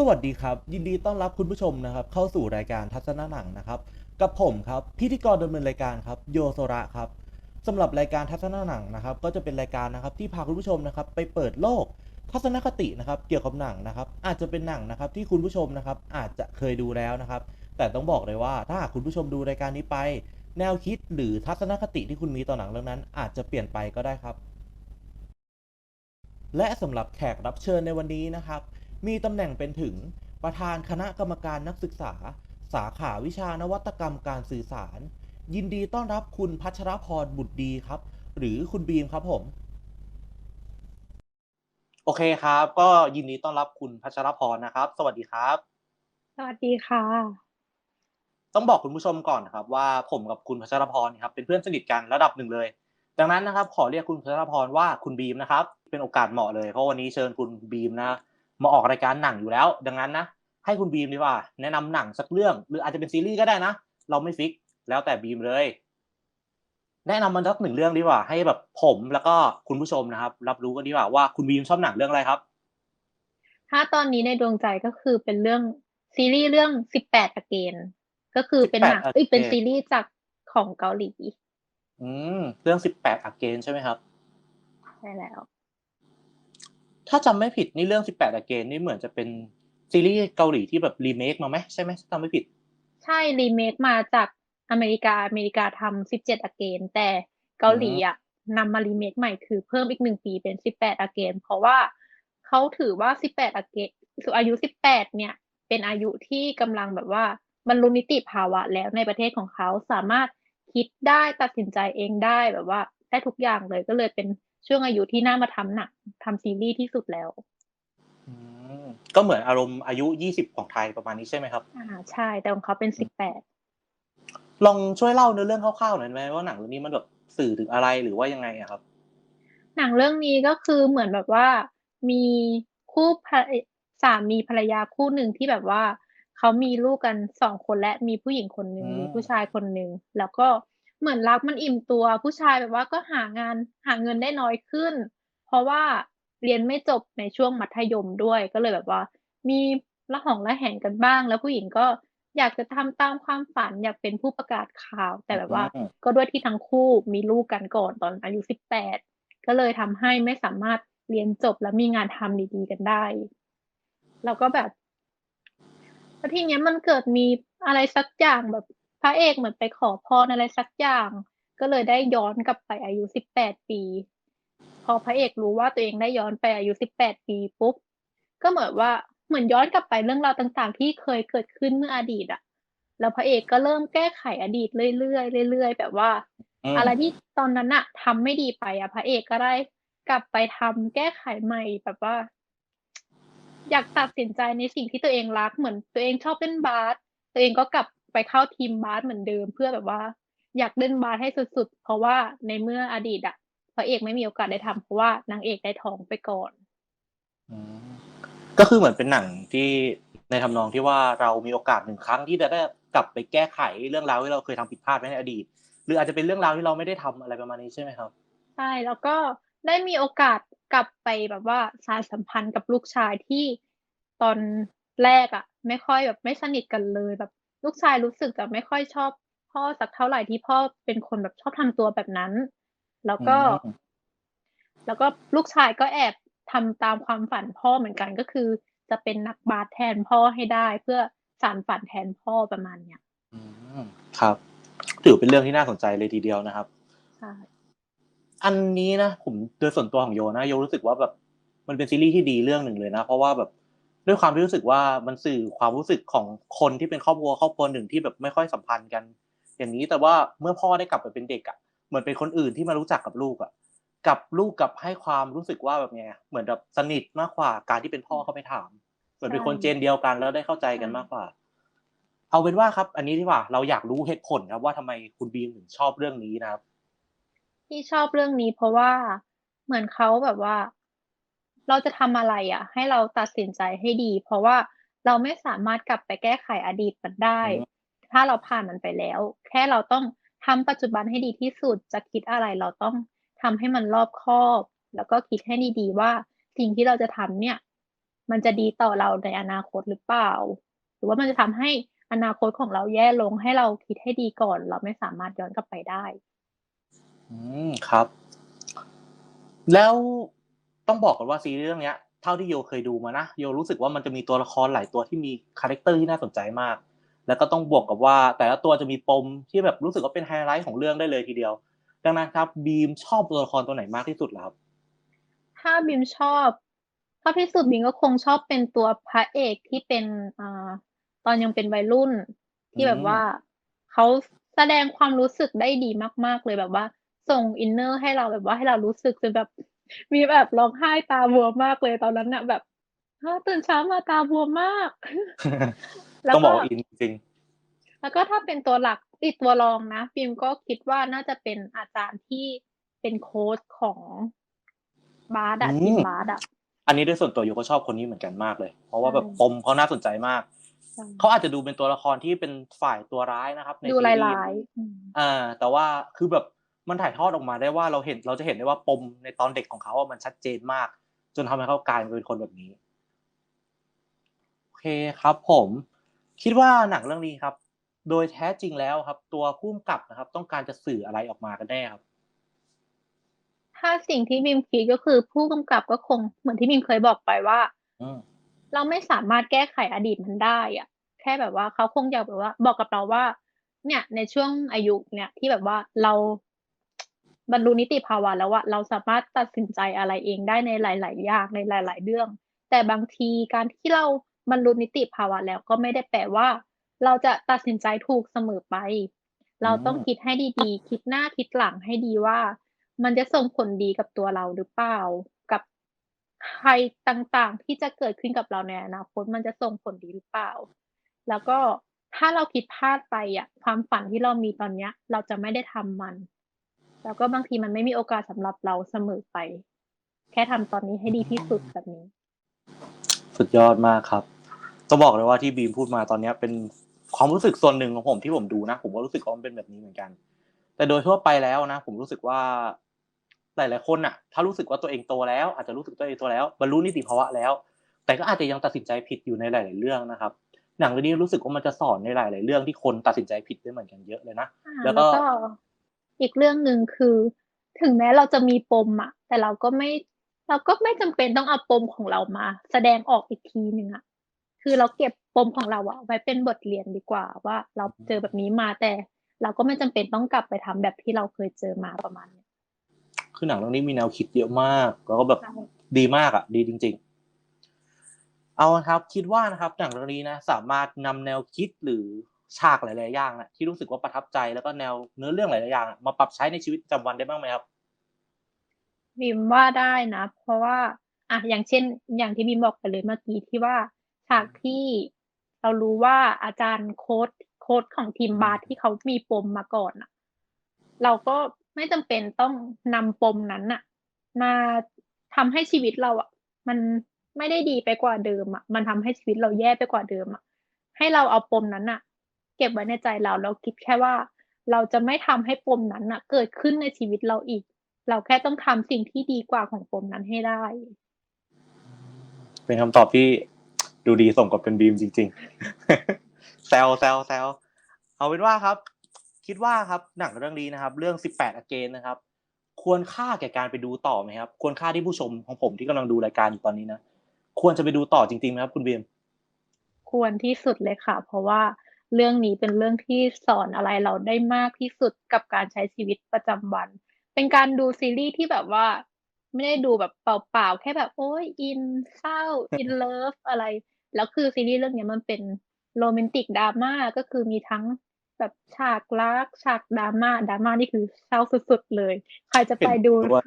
สวัสดีครับ ยินดีต้อนรับคุณผู้ชมนะครับ เข้าสู่รายการทัศนหนังนะครับ กับผมครับพิธีกรดำเนินรายการครับโยโซระครับสำหรับรายการทัศนหนังนะครับ ก็จะเป็นรายการนะครับที่พาคุณผู้ชมนะครับ ไปเปิดโลกทัศนคตินะครับเกี่ยวกับหนังนะครับ อาจจะเป็นหนังนะครับที่คุณผู้ชมนะครับอาจจะเคยดูแล้วนะครับ แต่ต้องบอกเลยว่าถ้าหากคุณผู้ชมดูรายการนี้ไป แนวคิดหรือทัศนคติที่คุณมีต่อหนังเรื่องนั้น อาจจะเปลี่ยนไปก็ได้ครับ และสำหรับแขกรับเชิญในวันนี้นะครับ มีตำแหน่งเป็นถึงประธานคณะกรรมการนักศึกษา สาขาวิชานวัตกรรมการสื่อสาร ยินดีต้อนรับคุณพัชรพรบุตรดีครับ หรือคุณบีมครับผม โอเคครับ ก็ยินดีต้อนรับคุณพัชรพรนะครับ สวัสดีครับ สวัสดีค่ะ ต้องบอกคุณผู้ชมก่อนนะครับ ว่าผมกับคุณพัชรพรครับเป็นเพื่อนสนิทกันระดับหนึ่งเลย ดังนั้นนะครับ ขอเรียกคุณพัชรพรว่าคุณบีมนะครับ เป็นโอกาสเหมาะเลยเพราะวันนี้เชิญคุณบีมนะ มาออกรายการหนังอยู่แล้ว ดังนั้นนะให้คุณบีมดีกว่า แนะนำหนังสักเรื่อง หรืออาจจะเป็นซีรีส์ก็ได้นะ เราไม่ฟิก แล้วแต่บีมเลย แนะนำมันสักหนึ่งเรื่องดีกว่า ให้แบบผมแล้วก็คุณผู้ชมนะครับ รับรู้กันดีกว่าว่าคุณบีมชอบหนังเรื่องอะไรครับ ถ้าตอนนี้ในดวงใจก็คือเป็นเรื่องซีรีส์เรื่องสิบแปดอเกนก็คือเป็นหนัง18เอ้ยเป็น Again ซีรีส์จากของเกาหลี อืม เรื่องสิบแปดอเกนใช่ไหมครับใช่แล้ว ถ้าจำไม่ผิดนี่เรื่อง 18อเกนนี่เหมือนจะเป็นซีรีส์เกาหลีที่แบบรีเมคมาไหมใช่ไหมถ้าจำไม่ผิด ใช่รีเมคมาจากอเมริกาอเมริกาทำสิบเจ็ดอเกนแต่เกาหลีอะนำมารีเมคใหม่คือเพิ่มอีกหนึ่งปีเป็นสิบแปดอเกนเพราะว่าเขาถือว่าสิบแปดอเกนอายุสิบแปดเนี่ย เป็นอายุที่กำลังแบบว่าบรรลุนิติภาวะแล้วในประเทศของเขาสามารถคิดได้ตัดสินใจเองได้แบบว่าได้ทุกอย่างเลยก็เลยเป็น ช่วงอายุที่น่ามาทำหนังทำซีรีส์ที่สุดแล้วอืมก็เหมือนอารมณ์อายุ20ของไทยประมาณนี้ใช่ไหมครับ อ่าใช่ แต่ของเขาเป็นสิบแปดลองช่วยเล่าเนื้อเรื่องคร่าวๆหน่อยได้ไหมว่าหนังเรื่องนี้มันแบบสื่อถึงอะไรหรือว่ายังไงอะครับ หนังเรื่องนี้ก็คือเหมือนแบบว่ามีคู่ภรสามีภรรยาคู่หนึ่งที่แบบว่าเขามีลูกกันสองคนและมีผู้หญิงคนหนึ่งอืมมีผู้ชายคนหนึ่งแล้วก็ เหมือนรักมันอิ่มตัว ผู้ชายแบบว่าก็หางานหาเงินได้น้อยขึ้น เพราะว่าเรียนไม่จบในช่วงมัธยมด้วย ก็เลยแบบว่า มีละหองละแหงกันบ้าง แล้วผู้หญิงก็อยากจะทำตามความฝันอยากเป็นผู้ประกาศข่าว แต่แบบว่าอืมก็ด้วยที่ทั้งคู่มีลูกกันก่อนตอนอายุสิบแปดก็เลยทำให้ไม่สามารถเรียนจบและมีงานทำดีๆกันได้ แล้วก็แบบแล้วทีเนี้ยมันเกิดมีอะไรสักอย่างแบบ พระเอกเหมือนไปขอพรอะไรสักอย่าง ก็เลยได้ย้อนกลับไปอายุสิบแปดปี พอพระเอกรู้ว่าตัวเองได้ย้อนไปอายุสิบแปดปีปุ๊บก็เหมือนว่าเหมือนย้อนกลับไปเรื่องราวต่างๆ ที่เคยเกิดขึ้นเมื่ออดีตอะแล้วพระเอกก็เริ่มแก้ไขอดีตเรื่อยๆเรื่อยๆแบบว่าอืมอะไรที่ตอนนั้นอะทำไม่ดีไปอะพระเอกก็ได้กลับไปทำแก้ไขใหม่แบบว่า อยากตัดสินใจในสิ่งที่ตัวเองรักเหมือนตัวเองชอบเล่นบาสตัวเองก็กลับ ไปเข้าทีมบาสเหมือนเดิม เพื่อแบบว่า อยากเล่นบาสให้สุดๆ เพราะว่าในเมื่ออดีตอะพระเอกไม่มีโอกาสได้ทำเพราะว่านางเอกได้ท้องไปก่อนอืมก็คือเหมือนเป็นหนังที่ในทำนองที่ว่าเรามีโอกาสหนึ่งครั้งที่จะได้กลับไปแก้ไขเรื่องราวที่เราเคยทำผิดพลาดไว้ในอดีต หรืออาจจะเป็นเรื่องราวที่เราไม่ได้ทำอะไรประมาณนี้ใช่ไหมครับใช่แล้วก็ได้มีโอกาสกลับไปแบบว่าสานสัมพันธ์กับลูกชายที่ตอนแรกอะไม่ค่อยแบบไม่สนิทกันเลยแบบ ลูกชายรู้สึกจะไม่ค่อยชอบพ่อสักเท่าไหร่ที่พ่อเป็นคนแบบชอบทำตัวแบบนั้น แล้วก็อืมแล้วก็ลูกชายก็แอบทำตามความฝันพ่อเหมือนกันก็คือ จะเป็นนักบาสแทนพ่อให้ได้ เพื่อสานฝันแทนพ่อประมาณเนี้ยอืมครับ ถือเป็นเรื่องที่น่าสนใจเลยทีเดียวนะครับใช่อันนี้นะผมโดยส่วนตัวของโยนะโยรู้สึกว่าแบบมันเป็นซีรีส์ที่ดีเรื่องหนึ่งเลยนะ เพราะว่าแบบ ด้วยความที่รู้สึกว่ามันสื่อความรู้สึกของคนที่เป็นครอบครัวครอบครัวหนึ่งที่แบบไม่ค่อยสัมพันธ์กัน อย่างนี้แต่ว่าเมื่อพ่อได้กลับไปเป็นเด็กอะเหมือนเป็นคนอื่นที่มารู้จักกับลูกอะกับลูกกับให้ความรู้สึกว่าแบบไงเหมือนแบบสนิทมากกว่าการที่เป็นพ่อเขาไปถามเหมือนเป็นคนเจนเดียวกันแล้วได้เข้าใจกันมากกว่า เอาเป็นว่าครับ อันนี้ดีกว่าเราอยากรู้เหตุผลครับว่าทำไมคุณบีมถึงชอบเรื่องนี้นะครับที่ชอบเรื่องนี้เพราะว่าเหมือนเขาแบบว่า เราจะทำอะไรอะ ให้เราตัดสินใจให้ดี เพราะว่าเราไม่สามารถกลับไปแก้ไขอดีตมันได้อืมถ้าเราผ่านมันไปแล้ว แค่เราต้องทำปัจจุบันให้ดีที่สุดจะคิดอะไรเราต้องทำให้มันรอบคอบ แล้วก็คิดให้ดีๆว่าสิ่งที่เราจะทำเนี่ย มันจะดีต่อเราในอนาคตหรือเปล่า หรือว่ามันจะทำให้อนาคตของเราแย่ลงให้เราคิดให้ดีก่อน เราไม่สามารถย้อนกลับไปได้ อืมครับ แล้ว ต้องบอกก่อนว่าซีรีส์เรื่องเนี้ยเท่าที่โยเคยดูมานะโยรู้สึกว่ามันจะมีตัวละครหลายตัวที่มีคาแรคเตอร์ที่น่าสนใจมาก แล้วก็ต้องบวกกับว่า แต่ละตัวจะมีปมที่แบบรู้สึกว่าเป็นไฮไลท์ของเรื่องได้เลยทีเดียว ดังนั้นครับบีมชอบตัวละครตัวไหนมากที่สุดล่ะครับถ้าบิมชอบชอบที่สุดบิมก็คงชอบเป็นตัวพระเอกที่เป็นอ่าตอนยังเป็นวัยรุ่น ที่แบบว่าเขาแสดงความรู้สึกได้ดีมาก ๆ เลยแบบว่า ส่งอินเนอร์ให้เราแบบว่าให้เรารู้สึกจนแบบ มีแบบร้องไห้ตาบวมมากเลยตอนนั้นน่ะ แบบอ้าวตื่นเช้ามาตาบวมมาก แล้วต้องบก็อกว่าอินจริง แล้วก็ถ้าเป็นตัวหลักอีกตัวรองนะฟิล์มก็คิดว่าน่าจะเป็นอาจารย์ที่เป็นโค้ชของบาสอะอืม ทีมบาสอะอันนี้ด้วยส่วนตัวโยก็ชอบคนนี้เหมือนกันมากเลย เพราะว่าใช่แบบปมเขาน่าสนใจมากใช่เขาอาจจะดูเป็นตัวละครที่เป็นฝ่ายตัวร้ายนะครับ ในดูซีรีลายส์ๆอืม อ่า แต่ว่าคือแบบ มันถ่ายทอดออกมาได้ว่าเราเห็นเราจะเห็นได้ว่าปมในตอนเด็กของเขาอะมันชัดเจนมาก จนทำให้เขากลายมาเป็นคนแบบนี้โอเคครับ ผมคิดว่าหนังเรื่องนี้ครับ โดยแท้จริงแล้วครับ ตัวผู้กำกับนะครับ ต้องการจะสื่ออะไรออกมากันแน่ครับ ถ้าสิ่งที่บิมคิดก็คือผู้กำกับก็คงเหมือนที่บิมเคยบอกไปว่าอืมเราไม่สามารถแก้ไขอดีตมันได้อะแค่แบบว่าเขาคงอยากแบบว่า บอกกับเราว่า เนี่ย ในช่วงอายุเนี่ยที่แบบว่าเรา บรรลุนิติภาวะแล้วว่าเราสามารถตัดสินใจอะไรเองได้ในหลาย ๆ อย่างในหลาย ๆ เรื่อง แต่บางทีการที่เราบรรลุนิติภาวะแล้วก็ไม่ได้แปลว่า เราจะตัดสินใจถูกเสมอไป เราต้องคิดให้ดีๆ คิดหน้าคิดหลังให้ดีว่า มันจะส่งผลดีกับตัวเราหรือเปล่า กับใครต่างๆ ที่จะเกิดขึ้นกับเราในอนาคตมันจะส่งผลดีหรือเปล่า แล้วก็ถ้าเราคิดพลาดไปอะ ความฝันที่เรามีตอนเนี้ย เราจะไม่ได้ทำมัน แล้วก็บางทีมันไม่มีโอกาสสำหรับเราเสมอไป แค่ทำตอนนี้ให้ดีที่สุดแบบนี้ สุดยอดมากครับต้องบอกเลยว่าที่บีมพูดมาตอนเนี้ยเป็นความรู้สึกส่วนหนึ่งของผมที่ผมดูนะ ผมก็รู้สึกว่ามันเป็นแบบนี้เหมือนกัน แต่โดยทั่วไปแล้วนะ ผมรู้สึกว่าหลาย ๆ คนน่ะถ้ารู้สึกว่าตัวเองโตแล้ว อาจจะรู้สึกตัวเองโตแล้วบรรลุนิติภาวะแล้ว แต่ก็อาจจะยังตัดสินใจผิดอยู่ในหลาย ๆ เรื่องนะครับ หนังเรื่องนี้รู้สึกว่ามันจะสอนในหลาย ๆ เรื่องที่คนตัดสินใจผิดได้เหมือนกันเยอะเลยนะอ่าแล้แล้ววก็ก็ อีกเรื่องหนึ่งคือ ถึงแม้เราจะมีปมอะแต่เราก็ไม่เราก็ไม่จำเป็นต้องเอาปมของเรามา แสดงออกอีกทีหนึ่งอะคือเราเก็บปมของเราอะไว้เป็นบทเรียนดีกว่า ว่าเราเจอแบบนี้มาแต่เราก็ไม่จำเป็นต้องกลับไปทำแบบที่เราเคยเจอมาประมาณเนี้ยคือหนังเรื่องนี้มีแนวคิดเยอะมากแล้วก็แบบใช่ดีมากอะดีจริง ๆ เอาละครับคิดว่านะครับหนังเรื่องนี้นะ สามารถนำแนวคิดหรือ ฉากหลายๆอย่างนะที่รู้สึกว่าประทับใจแล้วก็แนวเนื้อเรื่องหลายๆอย่างอะมาปรับใช้ในชีวิตประจำวันได้บ้างไหมครับบิมว่าได้นะ เพราะว่าอะอย่างเช่น อย่างที่บิมบอกไปเลยเมื่อกี้ที่ว่าฉากที่เรารู้ว่าอาจารย์โค้ดโค้ดของทีมบาสที่เขามีปมมาก่อนอะเราก็ไม่จำเป็นต้องนำปมนั้นอะมาทำให้ชีวิตเราอะมันไม่ได้ดีไปกว่าเดิมอะมันทำให้ชีวิตเราแย่ไปกว่าเดิมอะให้เราเอาปมนั้นอะ เก็บไว้ในใจเราเราคิดแค่ว่า เราจะไม่ทำให้ปมนั้นอะเกิดขึ้นในชีวิตเราอีก เราแค่ต้องทำสิ่งที่ดีกว่าของปมนั้นให้ได้ เป็นคำตอบที่ดูดีสมกับเป็นบีมจริง ๆ แซวแซวแซวเอาเป็นว่าครับ คิดว่าครับหนังเรื่องนี้นะครับ เรื่อง 18อเกนนะครับ ควรค่าแก่การไปดูต่อไหมครับ ควรค่าที่ผู้ชมของผมที่กำลังดูรายการอยู่ตอนนี้นะควรจะไปดูต่อจริงๆไหมครับ คุณบีมควรที่สุดเลยค่ะ เพราะว่า เรื่องนี้เป็นเรื่องที่สอนอะไรเราได้มากที่สุดกับการใช้ชีวิตประจำวัน เป็นการดูซีรีส์ที่แบบว่า ไม่ได้ดูแบบเปล่าๆ แค่แบบโอ้ยอินเศร้าอินเลิฟอะไร แล้วคือซีรีส์เรื่องเนี้ยมันเป็นโรแมนติกดราม่าก็คือมีทั้งแบบฉากรักฉากดราม่าดราม่านี่คือเศร้าสุดๆเลย ใครจะไปดูเห็นด้วย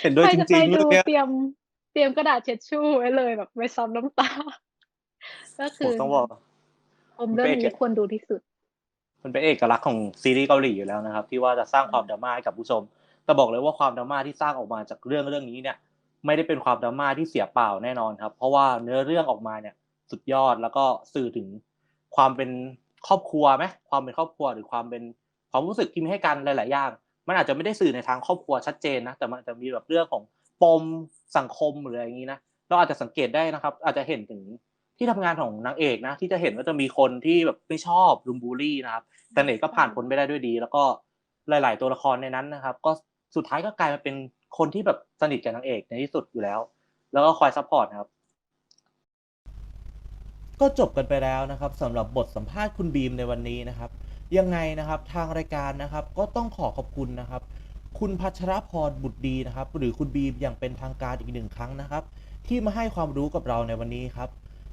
เห็นด้วยใครจจะไปริงๆดูเรื่องเนี้ยเตรียมเตรียมกระดาษเช็ดชู่ไว้เลยแบบไว้ซ้ำน้ำตา ก็ผคืมอต้องบอกผ มเรื่องเป็นเอนี้กควรดูที่สุด มันเป็นเอกลักษณ์ของซีรีส์เกาหลีอยู่แล้วนะครับ ที่ว่าจะสร้างความดราม่าให้กับผู้ชม แต่บอกเลยว่าความดราม่าที่สร้างออกมาจากเรื่องเรื่องนี้เนี่ย ไม่ได้เป็นความดราม่าที่เสียเปล่าแน่นอนครับ เพราะว่าเนื้อเรื่องออกมาเนี่ย สุดยอดแล้วก็สื่อถึงความเป็นครอบครัวไหมความเป็นครอบครัวหรือความเป็นความรู้สึกที่มีให้กันหลาย ๆ อย่าง มันอาจจะไม่ได้สื่อในทางครอบครัวชัดเจนนะ แต่มันอาจจะมีแบบเรื่องของปมสังคมหรืออะไรอย่างนี้นะ เราอาจจะสังเกตได้นะครับ อาจจะเห็นถึง ที่ทำงานของนางเอกนะ ที่จะเห็นว่าจะมีคนที่แบบไม่ชอบรุมบูลี่นะครับ แต่เอกก็ผ่านพ้นไปได้ด้วยดี แล้วก็หลาย ๆ ตัวละครในนั้นนะครับ ก็สุดท้ายก็กลายมาเป็นคนที่แบบสนิทกับนางเอกในที่สุดอยู่แล้ว แล้วก็คอยซัพพอร์ตนะครับ ก็จบกันไปแล้วนะครับสำหรับบทสัมภาษณ์คุณบีมในวันนี้นะครับ ยังไงนะครับทางรายการนะครับ ก็ต้องขอขอบคุณนะครับ คุณพัชรพรบุตรดีนะครับ หรือคุณบีมอย่างเป็นทางการอีกหนึ่งครั้งนะครับ ที่มาให้ความรู้กับเราในวันนี้ครับ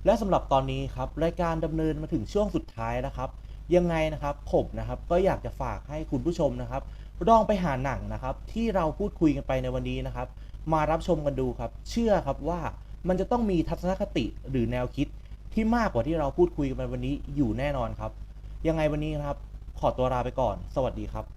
และสำหรับตอนนี้ครับรายการดำเนินมาถึงช่วงสุดท้ายแล้วครับ ยังไงนะครับผมนะครับก็อยากจะฝากให้คุณผู้ชมนะครับลองไปหาหนังนะครับ ที่เราพูดคุยกันไปในวันนี้นะครับ มารับชมกันดูครับ เชื่อครับว่ามันจะต้องมีทัศนคติหรือแนวคิดที่มากกว่าที่เราพูดคุยกันไปวันนี้อยู่แน่นอนครับ ยังไงวันนี้นะครับ ขอตัวลาไปก่อน สวัสดีครับ